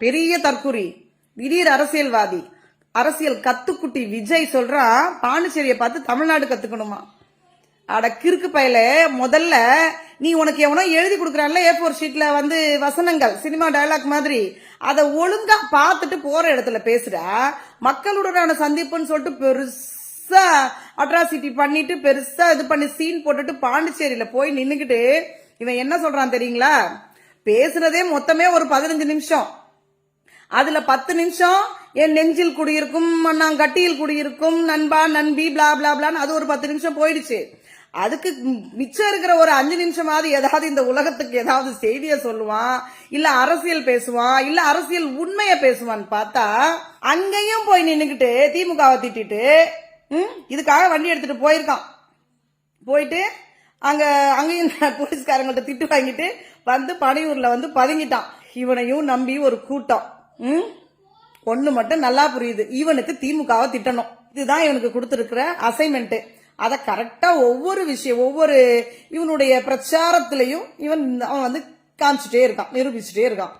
பெரிய தற்குறி திடீர் அரசியல்வாதி அரசியல் கத்துக்குட்டி விஜய் சொல்றான் பாண்டிச்சேரியை பார்த்து தமிழ்நாடு கத்துக்கணுமா? அட கிறுக்கு பயல முதல்ல நீ உனக்கு எவனோ எழுதி கொடுக்குறான்ல ஏ ஃபோர் ஷீட்ல வந்து வசனங்கள் சினிமா டயலாக் மாதிரி. அதை ஒழுங்கா பார்த்துட்டு போற இடத்துல பேசுகிற மக்களுடனான சந்திப்புன்னு சொல்லிட்டு பெருசா அட்ராசிட்டி பண்ணிட்டு பெருசா இது பண்ணி சீன் போட்டுட்டு பாண்டிச்சேரியில போய் நின்னுக்கிட்டு இவன் என்ன சொல்றான் தெரியுங்களா? பேசுனதே மொத்தமே ஒரு பதினஞ்சு நிமிஷம். அதுல பத்து நிமிஷம் என் நெஞ்சில் குடியிருக்கும் நான் கட்டியில் குடியிருக்கும் நண்பா நண்பி பிளா பிளா பிளான்னு அது ஒரு பத்து நிமிஷம் போயிடுச்சு. அதுக்கு மிச்சம் இருக்கிற ஒரு அஞ்சு நிமிஷமாவது ஏதாவது இந்த உலகத்துக்கு ஏதாவது செய்திய சொல்லுவான் இல்ல அரசியல் பேசுவான் இல்ல அரசியல் உண்மைய பேசுவான்னு பார்த்தா அங்கேயும் போய் நின்னுக்கிட்டு திமுகவை திட்டிட்டு ம், இதுக்காக வண்டி எடுத்துட்டு போயிருக்கான். போயிட்டு அங்க அங்கேயும் போலீஸ்காரங்கள்ட்ட திட்டு வாங்கிட்டு வந்து பனையூர்ல வந்து பதுங்கிட்டான். இவனையும் நம்பி ஒரு கூட்டம். ம்? ஒன்று மட்டும் நல்லா புரியுது. இவனுக்கு திமுகவை திட்டணும். இதுதான் இவனுக்கு கொடுத்துருக்கிற அசைன்மெண்ட்டு அதை கரெக்டாக ஒவ்வொரு விஷயம் ஒவ்வொரு இவனுடைய பிரச்சாரத்திலையும் இவன் அவன் வந்து காமிச்சிட்டே இருக்கான் நிரூபிச்சுட்டே இருக்கான்.